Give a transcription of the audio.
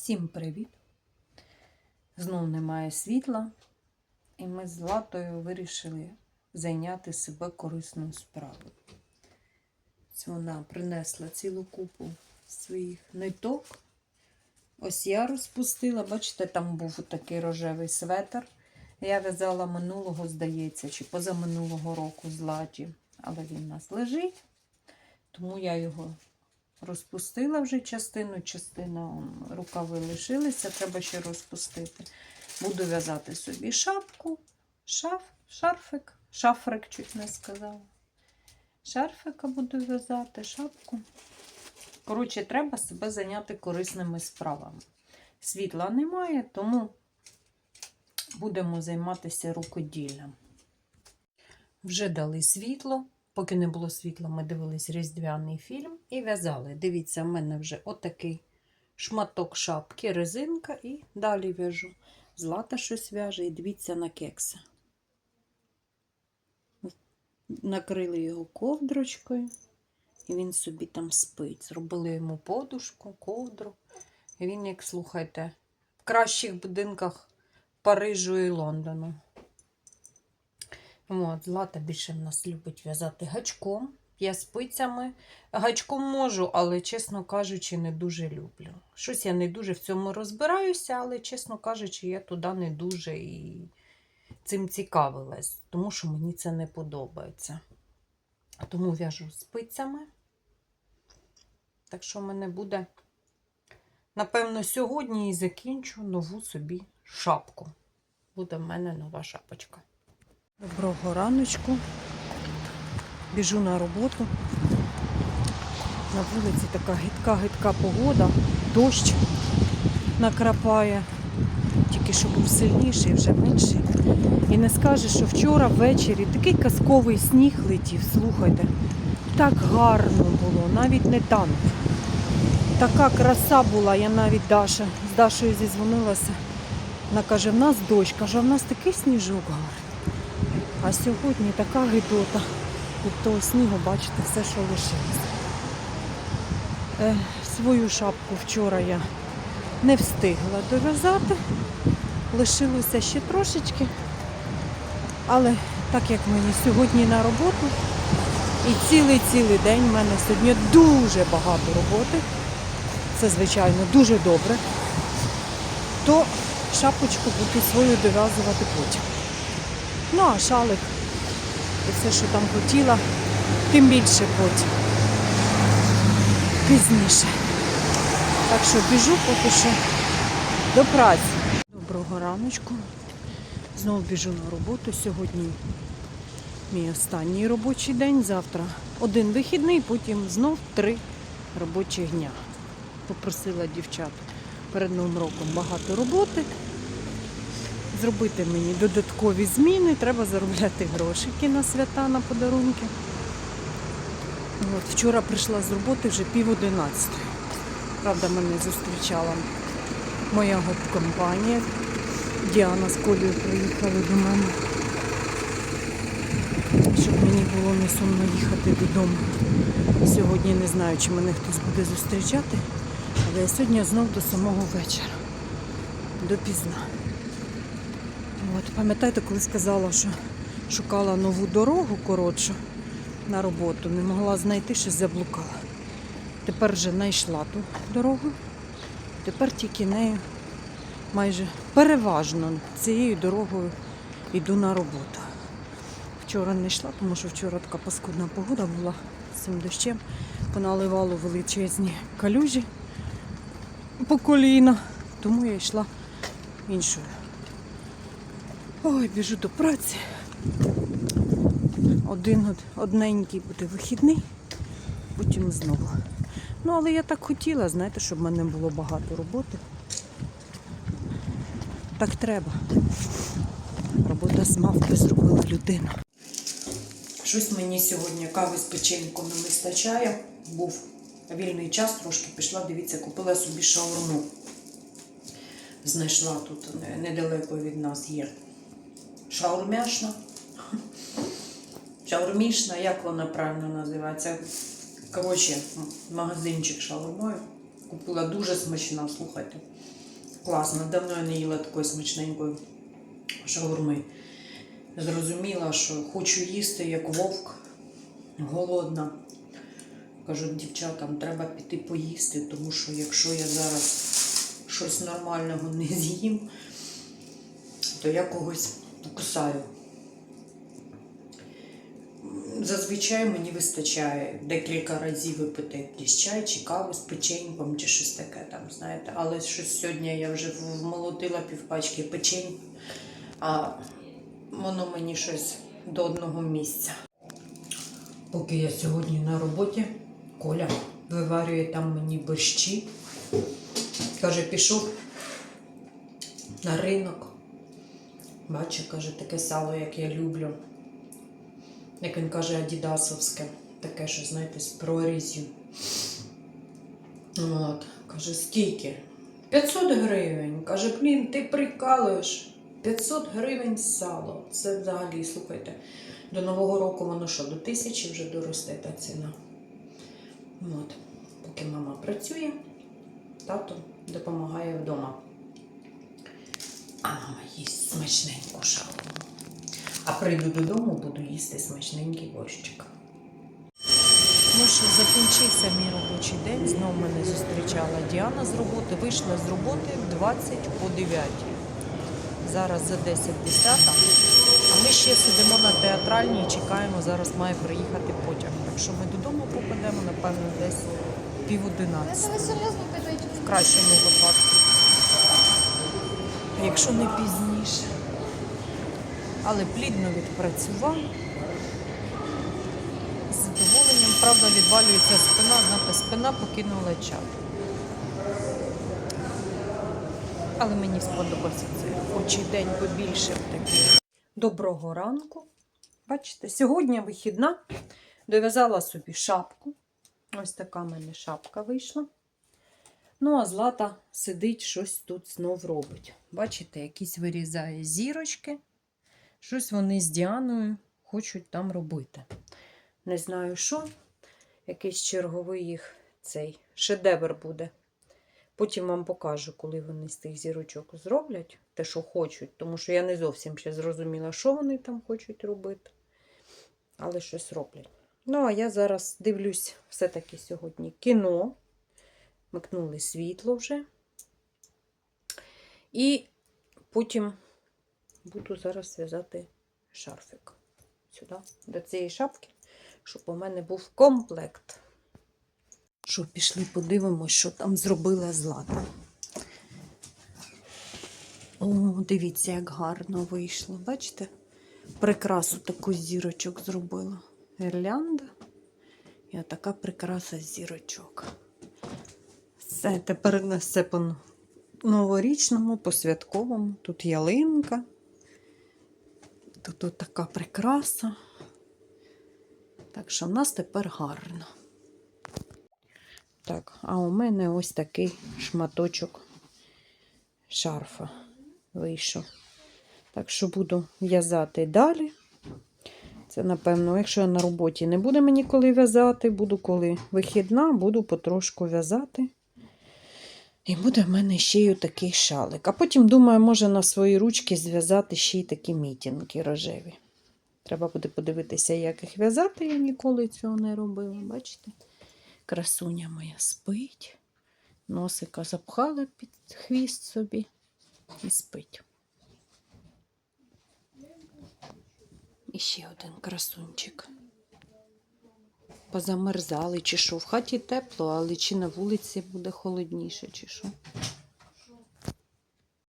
Всім привіт! Знов немає світла, і ми з Златою вирішили зайняти себе корисною справою. Вона принесла цілу купу своїх ниток. Ось я розпустила, бачите, там був такий рожевий светр. Я в'язала минулого, здається, чи позаминулого року златі, але він у нас лежить, тому я його розпустила вже частину, частина рукави лишилися, треба ще розпустити. Буду в'язати собі шапку, шаф, шарфик, шафрик чуть не сказала. Шарфика буду в'язати, шапку. Коротше, треба себе зайняти корисними справами. Світла немає, тому будемо займатися рукоділлям. Вже дали світло. Поки не було світла, ми дивились різдвяний фільм і в'язали. Дивіться, в мене вже отакий шматок шапки, резинка, і далі в'яжу. Злата щось в'яже, і дивіться на кекса. Накрили його ковдрочкою, і він собі там спить. Зробили йому подушку, ковдру. І він, як слухайте, в кращих будинках Парижу і Лондону. От, Злата більше в нас любить в'язати гачком. Я спицями. Гачком можу, але, чесно кажучи, не дуже люблю. Щось я не дуже в цьому розбираюся, але, чесно кажучи, я туди не дуже і цим цікавилась, тому що мені це не подобається. Тому в'яжу спицями. Так що в мене буде, напевно, сьогодні і закінчу нову собі шапку. Буде в мене нова шапочка. Доброго раночку. Біжу на роботу. На вулиці така гидка-гидка погода, дощ накрапає. Тільки що був сильніший, вже менший. І не скажеш, що вчора ввечері такий казковий сніг летів, слухайте. Так гарно було, навіть не танув. Така краса була, я навіть Даша з Дашою зізвонилася. Вона каже, в нас дощ, каже, в нас такий сніжок гарний. А сьогодні така гидота. Від того снігу, бачите, все, що лишилося. Е, свою шапку вчора я не встигла дов'язати. Лишилося ще трошечки. Але так як мені сьогодні на роботу, і цілий-цілий день в мене сьогодні дуже багато роботи. Це, звичайно, дуже добре. То шапочку буду свою дов'язувати потім. Ну, а шалик і все, що там хотіла, тим більше потім. Пізніше. Так що біжу поки що до праці. Доброго раночку. Знову біжу на роботу. Сьогодні мій останній робочий день. Завтра один вихідний, потім знов три робочих дня. Попросила дівчат перед новим роком багато роботи зробити мені додаткові зміни, треба заробляти грошики на свята, на подарунки. От, вчора прийшла з роботи вже пів одинадцятої. Правда, мене зустрічала моя гоп-компанія. Діана з Колею приїхали до мене, щоб мені було не сумно їхати додому. Сьогодні не знаю, чи мене хтось буде зустрічати, але я сьогодні знов до самого вечора, допізна. От, пам'ятаєте, коли сказала, що шукала нову дорогу коротшу на роботу, не могла знайти, щось заблукала. Тепер вже знайшла ту дорогу. Тепер тільки нею майже переважно цією дорогою йду на роботу. Вчора не йшла, тому що вчора така паскудна погода була з цим дощем. Поналивало величезні калюжі по коліна, тому я йшла іншою. Ой, біжу до праці. Один одненький буде вихідний, потім знову. Ну, але я так хотіла, знаєте, щоб в мене було багато роботи. Так треба. Робота з мавки зробила людина. Щось мені сьогодні кави з печеньком не вистачає. Був вільний час, трошки пішла, дивіться, купила собі шаурму. Знайшла тут е, недалеко від нас є шаурмяшна. Шаурмішна, як вона правильно називається? Коротше, магазинчик шаурмою. Купила дуже смачна, слухайте. Класно. Давно я не їла такої смачненької шаурми. Зрозуміла, що хочу їсти як вовк, голодна. Кажу, дівчатам, треба піти поїсти, тому що якщо я зараз щось нормального не з'їм, то я когось покусаю. Зазвичай мені вистачає декілька разів випити якийсь чай чи каву з печеньком чи щось таке там, знаєте. Але щось сьогодні я вже вмолотила півпачки печень, а воно мені щось до одного місця. Поки я сьогодні на роботі, Коля виварює там мені борщі. Каже, пішов на ринок. Бачу, каже, таке сало, як я люблю. Як він каже, адідасовське. Таке, що, знаєте, з прорізю. От. Каже, скільки? 500 гривень. Каже, блін, ти прикалуєш. 500 гривень сало. Це взагалі, слухайте, до Нового року воно що, до тисячі вже доросте та ціна. От. Поки мама працює, тато допомагає вдома. А мама їсть смачненьку шаурму. А прийду додому, буду їсти смачненький борщик. Ну що, закінчився мій робочий день. Знову мене зустрічала Діана з роботи. Вийшла з роботи в 20 по 9. Зараз за 10 10. А ми ще сидимо на театральній і чекаємо. Зараз має приїхати потяг. Так що ми додому попадемо, напевно, десь пів одинадцять. В кращому випадку. Якщо не пізніше. Але плідно відпрацював. З задоволенням, правда, відвалюється спина, знаєте, спина покинула чат. Але мені сподобався цей робочий день побільше такий. Доброго ранку. Бачите, сьогодні вихідна. Дов'язала собі шапку. Ось така в мене шапка вийшла. Ну, а Злата сидить, щось тут знов робить. Бачите, якісь вирізає зірочки. Щось вони з Діаною хочуть там робити. Не знаю що. Якийсь черговий їх цей шедевр буде. Потім вам покажу, коли вони з тих зірочок зроблять те, що хочуть, тому що я не зовсім ще зрозуміла, що вони там хочуть робити. Але щось роблять. Ну, а я зараз дивлюсь все-таки сьогодні кіно. Микнули світло вже. І потім буду зараз в'язати шарфик сюди, до цієї шапки, щоб у мене був комплект. Що, пішли, подивимось, що там зробила Злата. О, дивіться, як гарно вийшло. Бачите? Прикрасу таку зірочок зробила. Гірлянда. І така прикраса з зірочок. Все, тепер на все по новорічному, по святковому. Тут ялинка. Тут така прикраса. Так що в нас тепер гарно. Так, а у мене ось такий шматочок шарфа вийшов. Так що буду в'язати далі. Це, напевно, якщо я на роботі не буде мені коли в'язати, буду коли вихідна, буду потрошку в'язати. І буде в мене ще й такий шалик. А потім, думаю, може на свої ручки зв'язати ще й такі мітінки рожеві. Треба буде подивитися, як їх в'язати. Я ніколи цього не робила. Бачите? Красуня моя спить. Носика запхала під хвіст собі і спить. І ще один красунчик. Позамерзали, чи що. В хаті тепло, але чи на вулиці буде холодніше, чи що.